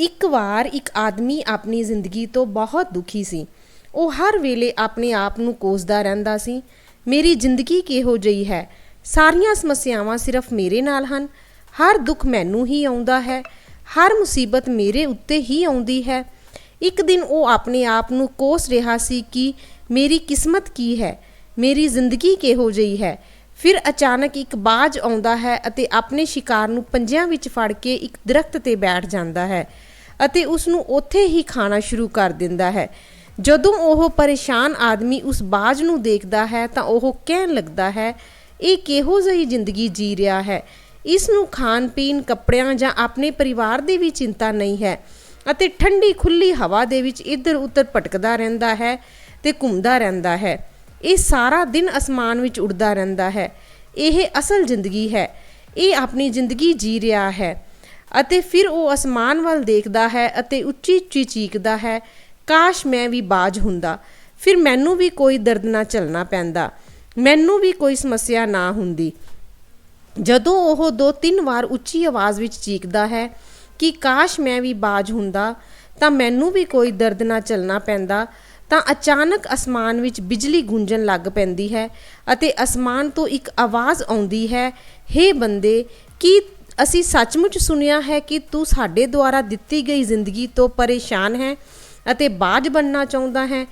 ਇੱਕ ਵਾਰ ਇੱਕ ਆਦਮੀ ਆਪਣੀ ਜ਼ਿੰਦਗੀ ਤੋਂ ਬਹੁਤ ਦੁਖੀ ਸੀ। ਉਹ ਹਰ ਵੇਲੇ ਆਪਣੇ ਆਪ ਨੂੰ ਕੋਸਦਾ ਰਹਿੰਦਾ ਸੀ। ਮੇਰੀ ਜ਼ਿੰਦਗੀ ਕਿਹੋ ਜਿਹੀ ਹੈ? ਸਾਰੀਆਂ ਸਮੱਸਿਆਵਾਂ ਸਿਰਫ ਮੇਰੇ ਨਾਲ ਹਨ। ਹਰ ਦੁੱਖ ਮੈਨੂੰ ਹੀ ਆਉਂਦਾ ਹੈ। ਹਰ ਮੁਸੀਬਤ ਮੇਰੇ ਉੱਤੇ ਹੀ ਆਉਂਦੀ ਹੈ। ਇੱਕ ਦਿਨ ਉਹ ਆਪਣੇ ਆਪ ਨੂੰ ਕੋਸ ਰਿਹਾ ਸੀ ਕਿ ਮੇਰੀ ਕਿਸਮਤ ਕੀ ਹੈ? ਮੇਰੀ ਜ਼ਿੰਦਗੀ ਕਿਹੋ ਜਿਹੀ ਹੈ? ਫਿਰ ਅਚਾਨਕ ਇੱਕ ਬਾਜ ਆਉਂਦਾ ਹੈ ਅਤੇ ਆਪਣੇ ਸ਼ਿਕਾਰ ਨੂੰ ਪੰਜਿਆਂ ਵਿੱਚ ਫੜ ਕੇ ਇੱਕ ਦਰਖਤ ਤੇ ਬੈਠ ਜਾਂਦਾ ਹੈ। ਅਤੇ ਉਸ ਨੂੰ ਉੱਥੇ ਹੀ ਖਾਣਾ ਸ਼ੁਰੂ ਕਰ ਦਿੰਦਾ ਹੈ। ਜਦੋਂ ਉਹ ਪਰੇਸ਼ਾਨ ਆਦਮੀ ਉਸ ਬਾਜ ਨੂੰ ਦੇਖਦਾ ਹੈ ਤਾਂ ਉਹ ਕਹਿਣ ਲੱਗਦਾ ਹੈ, ਇਹ ਕਿਹੋ ਜਿਹੀ ਜ਼ਿੰਦਗੀ ਜੀ ਰਿਹਾ ਹੈ? ਇਸ ਨੂੰ ਖਾਣ ਪੀਣ ਕੱਪੜਿਆਂ ਜਾਂ ਆਪਣੇ ਪਰਿਵਾਰ ਦੀ ਵੀ ਚਿੰਤਾ ਨਹੀਂ ਹੈ ਅਤੇ ਠੰਡੀ ਖੁੱਲੀ ਹਵਾ ਦੇ ਵਿੱਚ ਇੱਧਰ ਉੱਧਰ ਭਟਕਦਾ ਰਹਿੰਦਾ ਹੈ ਤੇ ਘੁੰਮਦਾ ਰਹਿੰਦਾ ਹੈ। ਇਹ ਸਾਰਾ ਦਿਨ ਅਸਮਾਨ ਵਿੱਚ ਉੱਡਦਾ ਰਹਿੰਦਾ ਹੈ। ਇਹ ਅਸਲ ਜ਼ਿੰਦਗੀ ਹੈ। ਇਹ ਆਪਣੀ ਜ਼ਿੰਦਗੀ ਜੀ ਰਿਹਾ ਹੈ। ਅਤੇ ਫਿਰ ਉਹ ਅਸਮਾਨ ਵੱਲ ਦੇਖਦਾ ਹੈ ਅਤੇ ਉੱਚੀ ਉੱਚੀ ਚੀਕਦਾ ਹੈ, ਕਾਸ਼ ਮੈਂ ਵੀ ਬਾਜ ਹੁੰਦਾ, ਫਿਰ ਮੈਨੂੰ ਵੀ ਕੋਈ ਦਰਦ ਨਾ ਝੱਲਣਾ ਪੈਂਦਾ, ਮੈਨੂੰ ਵੀ ਕੋਈ ਸਮੱਸਿਆ ਨਾ ਹੁੰਦੀ। ਜਦੋਂ ਉਹ ਦੋ ਤਿੰਨ ਵਾਰ ਉੱਚੀ ਆਵਾਜ਼ ਵਿੱਚ ਚੀਕਦਾ ਹੈ ਕਿ ਕਾਸ਼ ਮੈਂ ਵੀ ਬਾਜ ਹੁੰਦਾ, ਤਾਂ ਮੈਨੂੰ ਵੀ ਕੋਈ ਦਰਦ ਨਾ ਝੱਲਣਾ ਪੈਂਦਾ, ਤਾਂ ਅਚਾਨਕ ਅਸਮਾਨ ਵਿੱਚ ਬਿਜਲੀ ਗੂੰਜਣ ਲੱਗ ਪੈਂਦੀ ਹੈ ਅਤੇ ਅਸਮਾਨ ਤੋਂ ਇੱਕ ਆਵਾਜ਼ ਆਉਂਦੀ ਹੈ, ਹੇ ਬੰਦੇ, ਕੀ ਅਸੀਂ ਸੱਚਮੁੱਚ ਸੁਣਿਆ ਹੈ ਕਿ ਤੂੰ ਸਾਡੇ ਦੁਆਰਾ ਦਿੱਤੀ ਗਈ ਜ਼ਿੰਦਗੀ ਤੋਂ ਪਰੇਸ਼ਾਨ ਹੈ ਅਤੇ ਬਾਜ ਬਣਨਾ ਚਾਹੁੰਦਾ ਹੈ।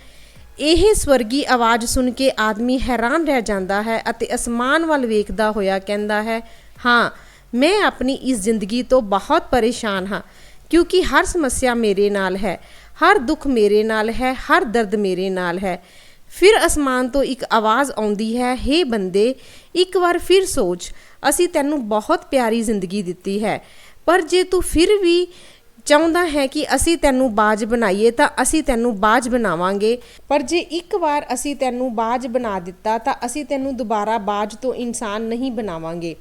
ਇਹ ਸਵਰਗੀ ਆਵਾਜ਼ ਸੁਣ ਕੇ ਆਦਮੀ ਹੈਰਾਨ ਰਹਿ ਜਾਂਦਾ ਹੈ ਅਤੇ ਅਸਮਾਨ ਵੱਲ ਵੇਖਦਾ ਹੋਇਆ ਕਹਿੰਦਾ ਹੈ, ਹਾਂ, ਮੈਂ ਆਪਣੀ ਇਸ ਜ਼ਿੰਦਗੀ ਤੋਂ ਬਹੁਤ ਪਰੇਸ਼ਾਨ ਹਾਂ, ਕਿਉਂਕਿ ਹਰ ਸਮੱਸਿਆ ਮੇਰੇ ਨਾਲ ਹੈ, ਹਰ ਦੁੱਖ ਮੇਰੇ ਨਾਲ ਹੈ, ਹਰ ਦਰਦ ਮੇਰੇ ਨਾਲ ਹੈ। ਫਿਰ ਅਸਮਾਨ ਤੋਂ ਇੱਕ ਆਵਾਜ਼ ਆਉਂਦੀ ਹੈ, ਹੇ ਬੰਦੇ, ਇੱਕ ਵਾਰ ਫਿਰ ਸੋਚ, ਅਸੀਂ ਤੈਨੂੰ ਬਹੁਤ ਪਿਆਰੀ ਜ਼ਿੰਦਗੀ ਦਿੱਤੀ ਹੈ, ਪਰ ਜੇ ਤੂੰ ਫਿਰ ਵੀ ਚਾਹੁੰਦਾ ਹੈ ਕਿ ਅਸੀਂ ਤੈਨੂੰ ਬਾਜ ਬਣਾਈਏ, ਤਾਂ ਅਸੀਂ ਤੈਨੂੰ ਬਾਜ ਬਣਾਵਾਂਗੇ। ਪਰ ਜੇ ਇੱਕ ਵਾਰ ਅਸੀਂ ਤੈਨੂੰ ਬਾਜ ਬਣਾ ਦਿੱਤਾ, ਤਾਂ ਅਸੀਂ ਤੈਨੂੰ ਦੁਬਾਰਾ ਬਾਜ ਤੋਂ ਇਨਸਾਨ ਨਹੀਂ ਬਣਾਵਾਂਗੇ।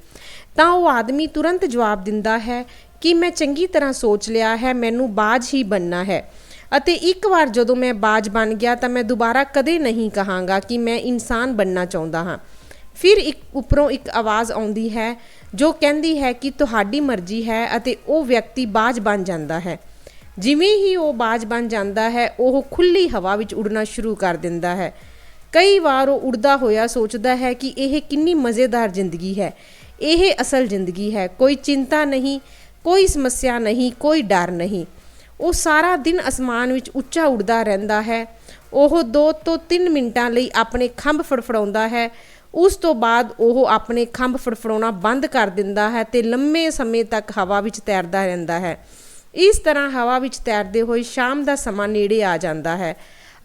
ਤਾਂ ਉਹ ਆਦਮੀ ਤੁਰੰਤ ਜਵਾਬ ਦਿੰਦਾ ਹੈ ਕਿ ਮੈਂ ਚੰਗੀ ਤਰ੍ਹਾਂ ਸੋਚ ਲਿਆ ਹੈ, ਮੈਨੂੰ ਬਾਜ ਹੀ ਬਣਨਾ ਹੈ। ਅਤੇ ਇੱਕ ਵਾਰ ਜਦੋਂ ਮੈਂ ਬਾਜ ਬਣ ਗਿਆ ਤਾਂ ਮੈਂ ਦੁਬਾਰਾ ਕਦੇ ਨਹੀਂ ਕਹਾਂਗਾ ਕਿ ਮੈਂ ਇਨਸਾਨ ਬਣਨਾ ਚਾਹੁੰਦਾ ਹਾਂ। ਫਿਰ ਇੱਕ ਉੱਪਰੋਂ ਇੱਕ ਆਵਾਜ਼ ਆਉਂਦੀ ਹੈ, ਜੋ ਕਹਿੰਦੀ ਹੈ ਕਿ ਤੁਹਾਡੀ ਮਰਜ਼ੀ ਹੈ ਅਤੇ ਉਹ ਵਿਅਕਤੀ ਬਾਜ ਬਣ ਜਾਂਦਾ ਹੈ। ਜਿਵੇਂ ਹੀ ਉਹ ਬਾਜ ਬਣ ਜਾਂਦਾ ਹੈ, ਉਹ ਖੁੱਲੀ ਹਵਾ ਵਿੱਚ ਉੱਡਣਾ ਸ਼ੁਰੂ ਕਰ ਦਿੰਦਾ ਹੈ। ਕਈ ਵਾਰ ਉਹ ਉੱਡਦਾ ਹੋਇਆ ਸੋਚਦਾ ਹੈ ਕਿ ਇਹ ਕਿੰਨੀ ਮਜ਼ੇਦਾਰ ਜ਼ਿੰਦਗੀ ਹੈ। ਇਹ ਅਸਲ ਜ਼ਿੰਦਗੀ ਹੈ। ਕੋਈ ਚਿੰਤਾ ਨਹੀਂ, ਕੋਈ ਸਮੱਸਿਆ ਨਹੀਂ, ਕੋਈ ਡਰ ਨਹੀਂ। ਉਹ ਸਾਰਾ ਦਿਨ ਅਸਮਾਨ ਵਿੱਚ ਉੱਚਾ ਉੱਡਦਾ ਰਹਿੰਦਾ ਹੈ। ਉਹ 2 ਤੋਂ 3 ਮਿੰਟਾਂ ਲਈ ਆਪਣੇ ਖੰਭ ਫੜਫੜਾਉਂਦਾ ਹੈ। ਉਸ ਤੋਂ ਬਾਅਦ ਉਹ ਆਪਣੇ ਖੰਭ ਫੜਫੜਾਉਣਾ ਬੰਦ ਕਰ ਦਿੰਦਾ ਹੈ ਤੇ ਲੰਮੇ ਸਮੇਂ ਤੱਕ ਹਵਾ ਵਿੱਚ ਤੈਰਦਾ ਰਹਿੰਦਾ ਹੈ। ਇਸ ਤਰ੍ਹਾਂ ਹਵਾ ਵਿੱਚ ਤੈਰਦੇ ਹੋਏ ਸ਼ਾਮ ਦਾ ਸਮਾਂ ਨੇੜੇ ਆ ਜਾਂਦਾ ਹੈ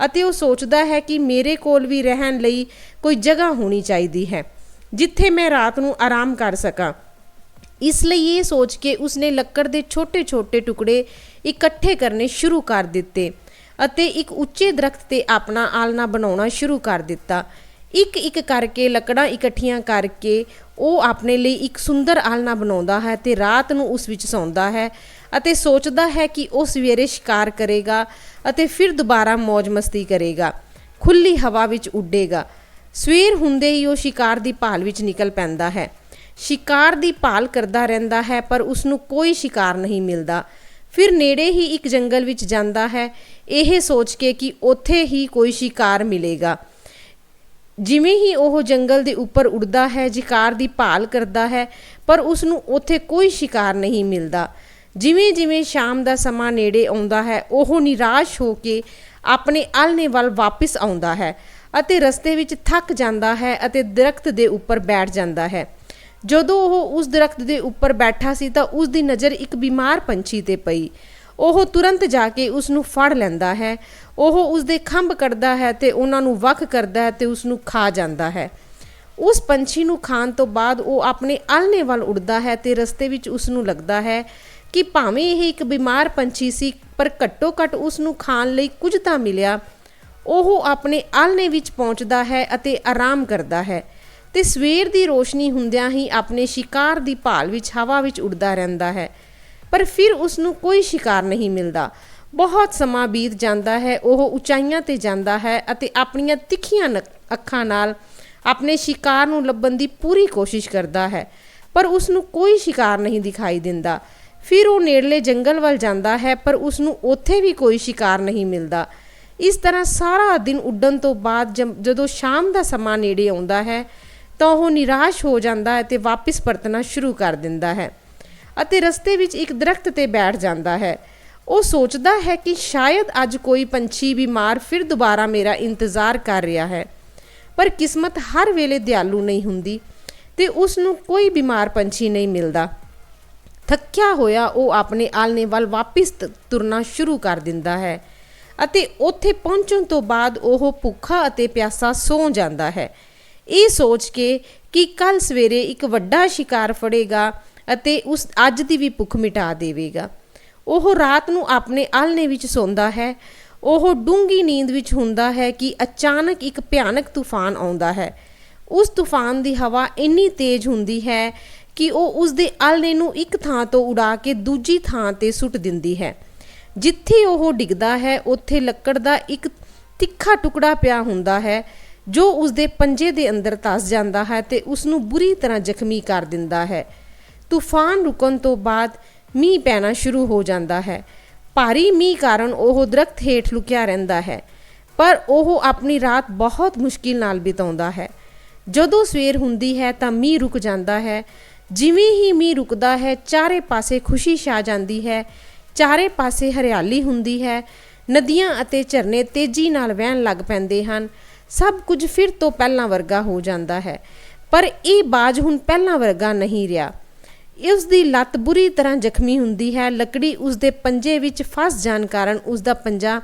ਅਤੇ ਉਹ ਸੋਚਦਾ ਹੈ ਕਿ ਮੇਰੇ ਕੋਲ ਵੀ ਰਹਿਣ ਲਈ ਕੋਈ ਜਗ੍ਹਾ ਹੋਣੀ ਚਾਹੀਦੀ ਹੈ, ਜਿੱਥੇ ਮੈਂ ਰਾਤ ਨੂੰ ਆਰਾਮ ਕਰ ਸਕਾਂ। ਇਸ ਲਈ ਇਹ ਸੋਚ ਕੇ ਉਸਨੇ ਲੱਕੜ ਦੇ ਛੋਟੇ-ਛੋਟੇ ਟੁਕੜੇ ਇਕੱਠੇ ਕਰਨੇ ਸ਼ੁਰੂ ਕਰ ਦਿੱਤੇ ਅਤੇ ਇੱਕ ਉੱਚੇ ਦਰਖਤ ਤੇ ਆਪਣਾ ਆਲਣਾ ਬਣਾਉਣਾ ਸ਼ੁਰੂ ਕਰ ਦਿੱਤਾ। ਇੱਕ ਇੱਕ ਕਰਕੇ, ਲੱਕੜਾਂ ਇਕੱਠੀਆਂ ਕਰਕੇ ਉਹ ਆਪਣੇ ਲਈ ਇੱਕ ਸੁੰਦਰ ਆਲਣਾ ਬਣਾਉਂਦਾ ਹੈ ਤੇ ਰਾਤ ਨੂੰ ਉਸ ਵਿੱਚ ਸੌਂਦਾ ਹੈ ਅਤੇ ਸੋਚਦਾ ਹੈ ਕਿ ਉਹ ਸਵੇਰੇ ਸ਼ਿਕਾਰ ਕਰੇਗਾ ਅਤੇ ਫਿਰ ਦੁਬਾਰਾ ਮौज ਮਸਤੀ ਕਰੇਗਾ ਖੁੱਲੀ ਹਵਾ ਵਿੱਚ ਉੱਡੇਗਾ। ਸਵੇਰ ਹੁੰਦੇ ਹੀ ਉਹ ਸ਼ਿਕਾਰ ਦੀ ਭਾਲ ਵਿੱਚ ਨਿਕਲ ਪੈਂਦਾ ਹੈ। ਸ਼ਿਕਾਰ ਦੀ ਭਾਲ ਕਰਦਾ ਰਹਿੰਦਾ ਹੈ ਪਰ ਉਸ ਨੂੰ ਕੋਈ ਸ਼ਿਕਾਰ ਨਹੀਂ ਮਿਲਦਾ। ਫਿਰ ਨੇੜੇ ਹੀ ਇੱਕ ਜੰਗਲ ਵਿੱਚ ਜਾਂਦਾ ਹੈ। ਇਹ ਸੋਚ ਕੇ ਕਿ ਉੱਥੇ ਹੀ ਕੋਈ ਸ਼ਿਕਾਰ ਮਿਲੇਗਾ। ਜਿਵੇਂ ਹੀ ਉਹ ਜੰਗਲ ਦੇ ਉੱਪਰ ਉੱਡਦਾ ਹੈ ਸ਼ਿਕਾਰ ਦੀ ਭਾਲ ਕਰਦਾ ਹੈ, ਪਰ ਉਸ ਨੂੰ ਉੱਥੇ ਕੋਈ ਸ਼ਿਕਾਰ ਨਹੀਂ ਮਿਲਦਾ। ਜਿਵੇਂ ਜਿਵੇਂ ਸ਼ਾਮ ਦਾ ਸਮਾਂ ਨੇੜੇ ਆਉਂਦਾ ਹੈ, ਉਹ ਨਿਰਾਸ਼ ਹੋ ਕੇ ਆਪਣੇ ਆਲਣੇ ਵੱਲ ਵਾਪਸ ਆਉਂਦਾ ਹੈ ਅਤੇ ਰਸਤੇ ਵਿੱਚ ਥੱਕ ਜਾਂਦਾ ਹੈ ਅਤੇ ਦਰਖਤ ਦੇ ਉੱਪਰ ਬੈਠ ਜਾਂਦਾ ਹੈ। ਜਦੋਂ ਉਹ ਉਸ ਦਰਖਤ ਦੇ ਉੱਪਰ ਬੈਠਾ ਸੀ ਤਾਂ ਉਸ ਦੀ ਨਜ਼ਰ ਇੱਕ ਬਿਮਾਰ ਪੰਛੀ ਤੇ ਪਈ। ਉਹ ਤੁਰੰਤ ਜਾ ਕੇ ਉਸ ਨੂੰ ਫੜ ਲੈਂਦਾ ਹੈ। ਉਹ ਉਸ ਦੇ ਖੰਭ ਕੱਢਦਾ ਹੈ ਤੇ ਉਹਨਾਂ ਨੂੰ ਵੱਖ ਕਰਦਾ ਹੈ ਤੇ ਉਸ ਨੂੰ ਖਾ ਜਾਂਦਾ ਹੈ। ਉਸ ਪੰਛੀ ਨੂੰ ਖਾਣ ਤੋਂ ਬਾਅਦ ਉਹ ਆਪਣੇ ਆਲਣੇ ਵੱਲ ਉੱਡਦਾ ਹੈ ਤੇ ਰਸਤੇ ਵਿੱਚ ਉਸ ਨੂੰ ਲੱਗਦਾ ਹੈ ਕਿ ਭਾਵੇਂ ਇਹ ਇੱਕ ਬਿਮਾਰ ਪੰਛੀ ਸੀ, ਪਰ ਘੱਟੋ ਘੱਟ ਉਸ ਨੂੰ ਖਾਣ ਲਈ ਕੁਝ ਤਾਂ ਮਿਲਿਆ। ਉਹ ਆਪਣੇ ਆਲਣੇ ਵਿੱਚ ਪਹੁੰਚਦਾ ਹੈ ਅਤੇ ਆਰਾਮ ਕਰਦਾ ਹੈ। ਤੇ ਸਵੇਰ ਦੀ ਰੋਸ਼ਨੀ ਹੁੰਦਿਆਂ ਹੀ ਆਪਣੇ ਸ਼ਿਕਾਰ ਦੀ ਭਾਲ ਵਿੱਚ ਹਵਾ ਵਿੱਚ ਉੱਡਦਾ ਰਹਿੰਦਾ ਹੈ। ਪਰ ਫਿਰ ਉਸ ਨੂੰ ਕੋਈ ਸ਼ਿਕਾਰ ਨਹੀਂ ਮਿਲਦਾ। ਬਹੁਤ ਸਮਾਂ ਬੀਤ ਜਾਂਦਾ ਹੈ, ਉਹ ਉਚਾਈਆਂ ਤੇ ਜਾਂਦਾ ਹੈ ਅਤੇ ਆਪਣੀਆਂ ਤਿੱਖੀਆਂ ਨਕ- ਅੱਖਾਂ ਨਾਲ ਆਪਣੇ ਸ਼ਿਕਾਰ ਨੂੰ ਲੱਭਣ ਦੀ ਪੂਰੀ ਕੋਸ਼ਿਸ਼ ਕਰਦਾ ਹੈ। ਪਰ ਉਸ ਨੂੰ ਕੋਈ ਸ਼ਿਕਾਰ ਨਹੀਂ ਦਿਖਾਈ ਦਿੰਦਾ। ਫਿਰ ਉਹ ਨੇੜਲੇ ਜੰਗਲ ਵੱਲ ਜਾਂਦਾ ਹੈ, ਪਰ ਉਸ ਨੂੰ ਉੱਥੇ ਵੀ ਕੋਈ ਸ਼ਿਕਾਰ ਨਹੀਂ ਮਿਲਦਾ। ਇਸ ਤਰ੍ਹਾਂ ਸਾਰਾ ਦਿਨ ਉੱਡਣ ਤੋਂ ਬਾਅਦ ਜਮ- ਜਦੋਂ ਸ਼ਾਮ ਦਾ ਸਮਾਂ ਨੇੜੇ ਆਉਂਦਾ ਹੈ ਤਾਂ ਉਹ ਨਿਰਾਸ਼ ਹੋ ਜਾਂਦਾ ਹੈ ਤੇ ਵਾਪਸ ਪਰਤਣਾ ਸ਼ੁਰੂ ਕਰ ਦਿੰਦਾ ਹੈ ਅਤੇ ਰਸਤੇ ਵਿੱਚ ਇੱਕ ਦਰਖਤ ਤੇ ਬੈਠ ਜਾਂਦਾ ਹੈ। ਉਹ ਸੋਚਦਾ ਹੈ ਕਿ ਸ਼ਾਇਦ ਅੱਜ ਕੋਈ ਪੰਛੀ ਬਿਮਾਰ ਫਿਰ ਦੁਬਾਰਾ ਮੇਰਾ ਇੰਤਜ਼ਾਰ ਕਰ ਰਿਹਾ ਹੈ। ਪਰ ਕਿਸਮਤ ਹਰ ਵੇਲੇ ਦਿਆਲੂ ਨਹੀਂ ਹੁੰਦੀ ਤੇ ਉਸ ਨੂੰ ਕੋਈ ਬਿਮਾਰ ਪੰਛੀ ਨਹੀਂ ਮਿਲਦਾ। ਥੱਕਿਆ ਹੋਇਆ ਉਹ ਆਪਣੇ ਆਲਣੇ ਵੱਲ ਵਾਪਸ ਤ- ਤੁਰਨਾ ਸ਼ੁਰੂ ਕਰ ਦਿੰਦਾ ਹੈ ਅਤੇ ਉੱਥੇ ਪਹੁੰਚਣ ਤੋਂ ਬਾਅਦ ਉਹ ਭੁੱਖਾ ਅਤੇ ਪਿਆਸਾ ਸੌਂ ਜਾਂਦਾ ਹੈ। ਇਹ ਸੋਚ ਕੇ ਕਿ ਕੱਲ ਸਵੇਰੇ ਇੱਕ ਵੱਡਾ ਸ਼ਿਕਾਰ ਫੜੇਗਾ ਅਤੇ ਉਸ ਅੱਜ ਦੀ ਵੀ ਭੁੱਖ ਮਿਟਾ ਦੇਵੇਗਾ। ਉਹ ਰਾਤ ਨੂੰ ਆਪਣੇ ਆਲਣੇ ਵਿੱਚ ਸੌਂਦਾ ਹੈ। ਉਹ ਡੂੰਗੀ ਨੀਂਦ ਵਿੱਚ ਹੁੰਦਾ ਹੈ ਕਿ ਅਚਾਨਕ ਇੱਕ ਭਿਆਨਕ ਤੂਫਾਨ ਆਉਂਦਾ ਹੈ। ਉਸ ਤੂਫਾਨ ਦੀ ਹਵਾ ਇੰਨੀ ਤੇਜ਼ ਹੁੰਦੀ ਹੈ ਕਿ ਉਹ ਉਸ ਦੇ ਆਲਣੇ ਨੂੰ ਇੱਕ ਥਾਂ ਤੋਂ ਉਡਾ ਕੇ ਦੂਜੀ ਥਾਂ ਤੇ ਸੁੱਟ ਦਿੰਦੀ ਹੈ। ਜਿੱਥੇ ਉਹ ਡਿੱਗਦਾ ਹੈ, ਉੱਥੇ ਲੱਕੜ ਦਾ ਇੱਕ ਤਿੱਖਾ ਟੁਕੜਾ ਪਿਆ ਹੁੰਦਾ ਹੈ। ਜੋ ਉਸ ਦੇ ਪੰਜੇ ਦੇ ਅੰਦਰ ਧਸ ਜਾਂਦਾ ਹੈ ਤੇ ਉਸ ਨੂੰ ਬੁਰੀ ਤਰ੍ਹਾਂ ਜ਼ਖਮੀ ਕਰ ਦਿੰਦਾ ਹੈ। ਤੂਫਾਨ ਰੁਕਣ ਤੋਂ ਬਾਅਦ ਮੀਂਹ ਪੈਣਾ ਸ਼ੁਰੂ ਹੋ ਜਾਂਦਾ ਹੈ। ਭਾਰੀ ਮੀਂਹ ਕਾਰਨ ਉਹ ਦਰਖਤ ਹੇਠ ਲੁਕਿਆ ਰਹਿੰਦਾ ਹੈ, ਪਰ ਉਹ ਆਪਣੀ ਰਾਤ ਬਹੁਤ ਮੁਸ਼ਕਿਲ ਨਾਲ ਬਿਤਾਉਂਦਾ ਹੈ। ਜਦੋਂ ਸਵੇਰ ਹੁੰਦੀ ਹੈ ਤਾਂ ਮੀਂਹ ਰੁਕ ਜਾਂਦਾ ਹੈ। ਜਿਵੇਂ ਹੀ ਮੀਂਹ ਰੁਕਦਾ ਹੈ, ਚਾਰੇ ਪਾਸੇ ਖੁਸ਼ੀ ਛਾ ਜਾਂਦੀ ਹੈ। ਚਾਰੇ ਪਾਸੇ ਹਰਿਆਲੀ ਹੁੰਦੀ ਹੈ। ਨਦੀਆਂ ਅਤੇ ਝਰਨੇ ਤੇਜ਼ੀ ਨਾਲ ਵਹਿਣ ਲੱਗ ਪੈਂਦੇ ਹਨ। ਸਭ ਕੁਝ ਫਿਰ ਤੋਂ ਪਹਿਲਾਂ ਵਰਗਾ ਹੋ ਜਾਂਦਾ ਹੈ। ਪਰ ਇਹ ਬਾਜ ਹੁਣ ਪਹਿਲਾਂ ਵਰਗਾ ਨਹੀਂ ਰਿਹਾ। ਉਸ ਦੀ ਲੱਤ ਬੁਰੀ ਤਰ੍ਹਾਂ ਜ਼ਖਮੀ ਹੁੰਦੀ ਹੈ। ਲੱਕੜੀ ਉਸ ਦੇ ਪੰਜੇ ਵਿੱਚ ਫਸ ਜਾਣ ਕਾਰਨ ਉਸ ਦਾ ਪੰਜਾ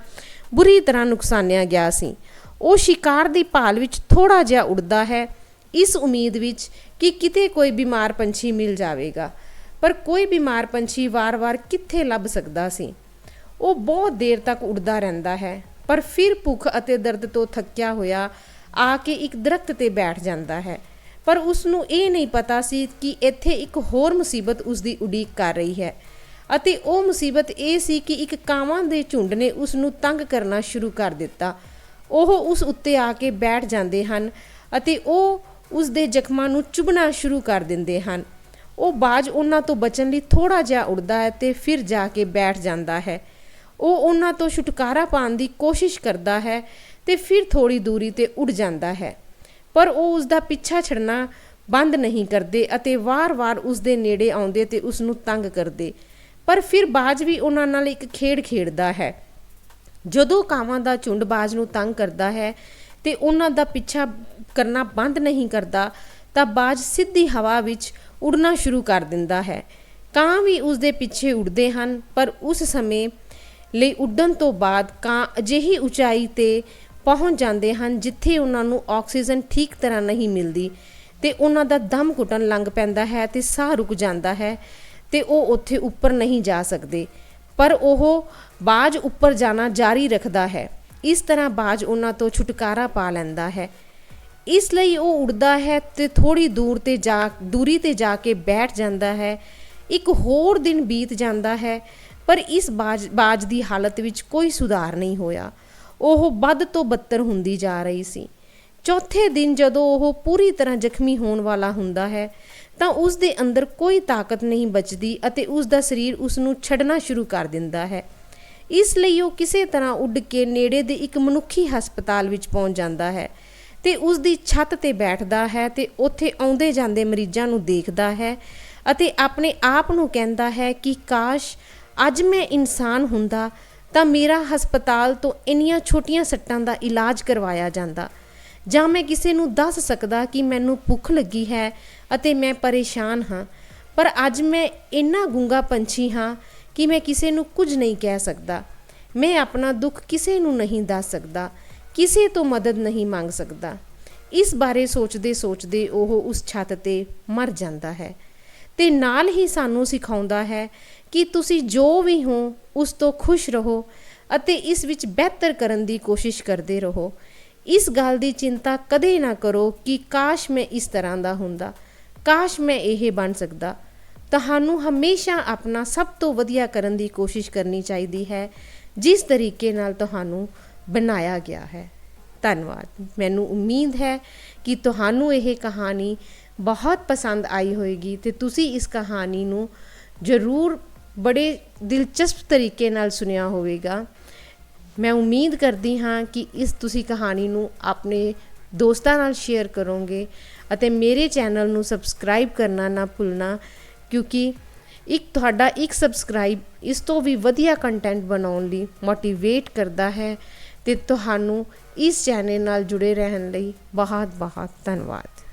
ਬੁਰੀ ਤਰ੍ਹਾਂ ਨੁਕਸਾਨਿਆ ਗਿਆ ਸੀ। ਉਹ ਸ਼ਿਕਾਰ ਦੀ ਭਾਲ ਵਿੱਚ ਥੋੜਾ ਜਿਹਾ ਉੱਡਦਾ ਹੈ। ਇਸ ਉਮੀਦ ਵਿੱਚ ਕਿ ਕਿਤੇ ਕੋਈ ਬਿਮਾਰ ਪੰਛੀ ਮਿਲ ਜਾਵੇਗਾ। ਪਰ ਕੋਈ ਬਿਮਾਰ ਪੰਛੀ ਵਾਰ-ਵਾਰ ਕਿੱਥੇ ਲੱਭ ਸਕਦਾ ਸੀ? ਉਹ ਬਹੁਤ ਦੇਰ ਤੱਕ ਉੱਡਦਾ ਰਹਿੰਦਾ ਹੈ। ਪਰ ਫਿਰ ਭੁੱਖ ਅਤੇ ਦਰਦ ਤੋਂ ਥੱਕਿਆ ਹੋਇਆ ਆ ਕੇ ਇੱਕ ਦਰਖਤ ਤੇ ਬੈਠ ਜਾਂਦਾ ਹੈ। ਪਰ ਉਸ ਨੂੰ ਇਹ ਨਹੀਂ ਪਤਾ ਸੀ ਕਿ ਇੱਥੇ ਇੱਕ ਹੋਰ ਮੁਸੀਬਤ ਉਸ ਦੀ ਉਡੀਕ ਕਰ ਰਹੀ ਹੈ ਅਤੇ ਉਹ ਮੁਸੀਬਤ ਇਹ ਸੀ ਕਿ ਇੱਕ ਕਾਵਾਂ ਦੇ ਝੁੰਡ ਨੇ ਉਸ ਨੂੰ ਤੰਗ ਕਰਨਾ ਸ਼ੁਰੂ ਕਰ ਦਿੱਤਾ। ਉਹ ਉਸ ਉੱਤੇ ਆ ਕੇ ਬੈਠ ਜਾਂਦੇ ਹਨ ਅਤੇ ਉਹ ਉਸ ਦੇ ਜ਼ਖਮਾਂ ਨੂੰ ਚੁਭਣਾ ਸ਼ੁਰੂ ਕਰ ਦਿੰਦੇ ਹਨ। ਉਹ ਬਾਜ ਉਹਨਾਂ ਤੋਂ ਬਚਣ ਲਈ ਥੋੜਾ ਜਿਹਾ ਉੱਡਦਾ ਹੈ ਤੇ ਫਿਰ ਜਾ ਕੇ ਬੈਠ ਜਾਂਦਾ ਹੈ। ਉਹ ਉਹਨਾਂ ਤੋਂ ਛੁਟਕਾਰਾ ਪਾਉਣ ਦੀ ਕੋਸ਼ਿਸ਼ ਕਰਦਾ ਹੈ ਤੇ ਫਿਰ ਥੋੜੀ ਦੂਰੀ ਤੇ ਉੱਡ ਜਾਂਦਾ ਹੈ। ਪਰ ਉਹ ਉਸ ਦਾ ਪਿੱਛਾ ਛੱਡਣਾ ਬੰਦ ਨਹੀਂ ਕਰਦੇ ਅਤੇ ਵਾਰ-ਵਾਰ ਉਸ ਦੇ ਨੇੜੇ ਆਉਂਦੇ ਤੇ ਉਸ ਨੂੰ ਤੰਗ ਕਰਦੇ। ਪਰ ਫਿਰ ਬਾਜ ਵੀ ਉਹਨਾਂ ਨਾਲ ਇੱਕ ਖੇਡ ਖੇਡਦਾ ਹੈ। ਜਦੋਂ ਕਾਵਾਂ ਦਾ ਝੁੰਡ ਬਾਜ ਨੂੰ ਤੰਗ ਕਰਦਾ ਹੈ ਤੇ ਉਹਨਾਂ ਦਾ ਪਿੱਛਾ ਕਰਨਾ ਬੰਦ ਨਹੀਂ ਕਰਦਾ, ਤਾਂ ਬਾਜ ਸਿੱਧੀ ਹਵਾ ਵਿੱਚ ਉੱਡਣਾ ਸ਼ੁਰੂ ਕਰ ਦਿੰਦਾ ਹੈ। ਕਾਂ ਵੀ ਉਸ ਦੇ ਪਿੱਛੇ ਉੱਡਦੇ ਹਨ, ਪਰ ਉਸ ਸਮੇਂ ਲਈ ਉੱਡਣ ਤੋਂ ਬਾਅਦ ਕਾਂ ਅਜਿਹੀ ਉਚਾਈ ਤੇ ਪਹੁੰਚ ਜਾਂਦੇ ਹਨ ਜਿੱਥੇ ਉਹਨਾਂ ਨੂੰ ਆਕਸੀਜਨ ਠੀਕ ਤਰ੍ਹਾਂ ਨਹੀਂ ਮਿਲਦੀ ਤੇ ਉਹਨਾਂ ਦਾ ਦਮ ਘੁੱਟਣ ਲੰਘ ਪੈਂਦਾ ਹੈ ਤੇ ਸਾਹ ਰੁਕ ਜਾਂਦਾ ਹੈ ਤੇ ਉਹ ਉੱਥੇ ਉੱਪਰ ਨਹੀਂ ਜਾ ਸਕਦੇ। ਪਰ ਉਹ ਬਾਜ ਉੱਪਰ ਜਾਣਾ ਜਾਰੀ ਰੱਖਦਾ ਹੈ। ਇਸ ਤਰ੍ਹਾਂ ਬਾਜ ਉਹਨਾਂ ਤੋਂ ਛੁਟਕਾਰਾ ਪਾ ਲੈਂਦਾ ਹੈ। ਇਸ ਲਈ ਉਹ ਉੱਡਦਾ ਹੈ ਤੇ ਥੋੜੀ ਦੂਰ ਤੇ ਜਾ, ਦੂਰੀ ਤੇ ਜਾ ਕੇ ਬੈਠ ਜਾਂਦਾ ਹੈ। ਇੱਕ ਹੋਰ ਦਿਨ ਬੀਤ ਜਾਂਦਾ ਹੈ ਪਰ ਇਸ ਬਾਜ ਬਾਜ ਦੀ ਹਾਲਤ ਵਿੱਚ ਕੋਈ ਸੁਧਾਰ ਨਹੀਂ ਹੋਇਆ। ਉਹ ਵੱਧ ਤੋਂ ਬੱਤਰ ਹੁੰਦੀ ਜਾ ਰਹੀ ਸੀ। ਚੌਥੇ ਦਿਨ ਜਦੋਂ ਉਹ ਪੂਰੀ ਤਰ੍ਹਾਂ ਜ਼ਖਮੀ ਹੋਣ ਵਾਲਾ ਹੁੰਦਾ ਹੈ, ਤਾਂ ਉਸ ਦੇ ਅੰਦਰ ਕੋਈ ਤਾਕਤ ਨਹੀਂ ਬਚਦੀ ਅਤੇ ਉਸ ਦਾ ਸਰੀਰ ਉਸ ਨੂੰ ਛੱਡਣਾ ਸ਼ੁਰੂ ਕਰ ਦਿੰਦਾ ਹੈ। ਇਸ ਲਈ ਉਹ ਕਿਸੇ ਤਰ੍ਹਾਂ ਉੱਡ ਕੇ ਨੇੜੇ ਦੇ ਇੱਕ ਮਨੁੱਖੀ ਹਸਪਤਾਲ ਵਿੱਚ ਪਹੁੰਚ ਜਾਂਦਾ ਹੈ ਤੇ ਉਸ ਦੀ ਛੱਤ ਤੇ ਬੈਠਦਾ ਹੈ ਤੇ ਉੱਥੇ ਆਉਂਦੇ ਜਾਂਦੇ ਮਰੀਜ਼ਾਂ ਨੂੰ ਦੇਖਦਾ ਹੈ ਅਤੇ ਆਪਣੇ ਆਪ ਨੂੰ ਕਹਿੰਦਾ ਹੈ ਕਿ ਕਾਸ਼ ਅੱਜ ਮੈਂ ਇਨਸਾਨ ਹੁੰਦਾ ਤਾਂ ਮੇਰਾ ਹਸਪਤਾਲ ਤੋਂ ਇੰਨੀਆਂ ਛੋਟੀਆਂ ਸੱਟਾਂ ਦਾ ਇਲਾਜ ਕਰਵਾਇਆ ਜਾਂਦਾ। ਜਾਂ ਮੈਂ ਕਿਸੇ ਨੂੰ ਦੱਸ ਸਕਦਾ ਕਿ ਮੈਨੂੰ ਭੁੱਖ ਲੱਗੀ ਹੈ ਅਤੇ ਮੈਂ ਪਰੇਸ਼ਾਨ ਹਾਂ, ਪਰ ਅੱਜ ਮੈਂ ਇੰਨਾ ਗੁੰਗਾ ਪੰਛੀ ਹਾਂ ਕਿ ਮੈਂ ਕਿਸੇ ਨੂੰ ਕੁਝ ਨਹੀਂ ਕਹਿ ਸਕਦਾ। ਮੈਂ ਆਪਣਾ ਦੁੱਖ ਕਿਸੇ ਨੂੰ ਨਹੀਂ ਦੱਸ ਸਕਦਾ, ਕਿਸੇ ਤੋਂ ਮਦਦ ਨਹੀਂ ਮੰਗ ਸਕਦਾ। ਇਸ ਬਾਰੇ ਸੋਚਦੇ ਸੋਚਦੇ ਉਹ ਉਸ ਛੱਤ ਤੇ ਮਰ ਜਾਂਦਾ ਹੈ। ਤੇ ਨਾਲ ਹੀ ਸਾਨੂੰ ਸਿਖਾਉਂਦਾ ਹੈ ਕਿ ਤੁਸੀਂ ਜੋ ਵੀ ਹੋ, ਉਸ ਤੋਂ ਖੁਸ਼ ਰਹੋ ਅਤੇ ਇਸ ਵਿੱਚ ਬਿਹਤਰ ਕਰਨ ਦੀ ਕੋਸ਼ਿਸ਼ ਕਰਦੇ ਰਹੋ। ਇਸ ਗੱਲ ਦੀ ਚਿੰਤਾ ਕਦੇ ਨਾ ਕਰੋ ਕਿ ਕਾਸ਼ ਮੈਂ ਇਸ ਤਰ੍ਹਾਂ ਦਾ ਹੁੰਦਾ, ਕਾਸ਼ ਮੈਂ ਇਹ ਬਣ ਸਕਦਾ। ਤੁਹਾਨੂੰ ਹਮੇਸ਼ਾ ਆਪਣਾ ਸਭ ਤੋਂ ਵਧੀਆ ਕਰਨ ਦੀ ਕੋਸ਼ਿਸ਼ ਕਰਨੀ ਚਾਹੀਦੀ ਹੈ, ਜਿਸ ਤਰੀਕੇ ਨਾਲ ਤੁਹਾਨੂੰ ਬਣਾਇਆ ਗਿਆ ਹੈ। ਧੰਨਵਾਦ। ਮੈਨੂੰ ਉਮੀਦ ਹੈ ਕਿ ਤੁਹਾਨੂੰ ਇਹ ਕਹਾਣੀ ਬਹੁਤ ਪਸੰਦ ਆਈ ਹੋਵੇਗੀ ਤੇ ਤੁਸੀਂ ਇਸ ਕਹਾਣੀ ਨੂੰ ਜ਼ਰੂਰ ਬੜੇ ਦਿਲਚਸਪ ਤਰੀਕੇ ਨਾਲ ਸੁਣਿਆ ਹੋਵੇਗਾ। ਮੈਂ ਉਮੀਦ ਕਰਦੀ ਹਾਂ ਕਿ ਇਸ ਤੁਸੀਂ ਕਹਾਣੀ ਨੂੰ ਆਪਣੇ ਦੋਸਤਾਂ ਨਾਲ ਸ਼ੇਅਰ ਕਰੋਗੇ ਅਤੇ ਮੇਰੇ ਚੈਨਲ ਨੂੰ ਸਬਸਕ੍ਰਾਈਬ ਕਰਨਾ ਨਾ ਭੁੱਲਣਾ, ਕਿਉਂਕਿ ਇੱਕ ਤੁਹਾਡਾ ਇੱਕ ਸਬਸਕ੍ਰਾਈਬ ਇਸ ਤੋਂ ਵੀ ਵਧੀਆ ਕੰਟੈਂਟ ਬਣਾਉਣ ਲਈ ਮੋਟੀਵੇਟ ਕਰਦਾ ਹੈ ਤੇ ਤੁਹਾਨੂੰ ਇਸ ਚੈਨਲ ਨਾਲ ਜੁੜੇ ਰਹਿਣ ਲਈ ਬਹੁਤ ਬਹੁਤ ਧੰਨਵਾਦ।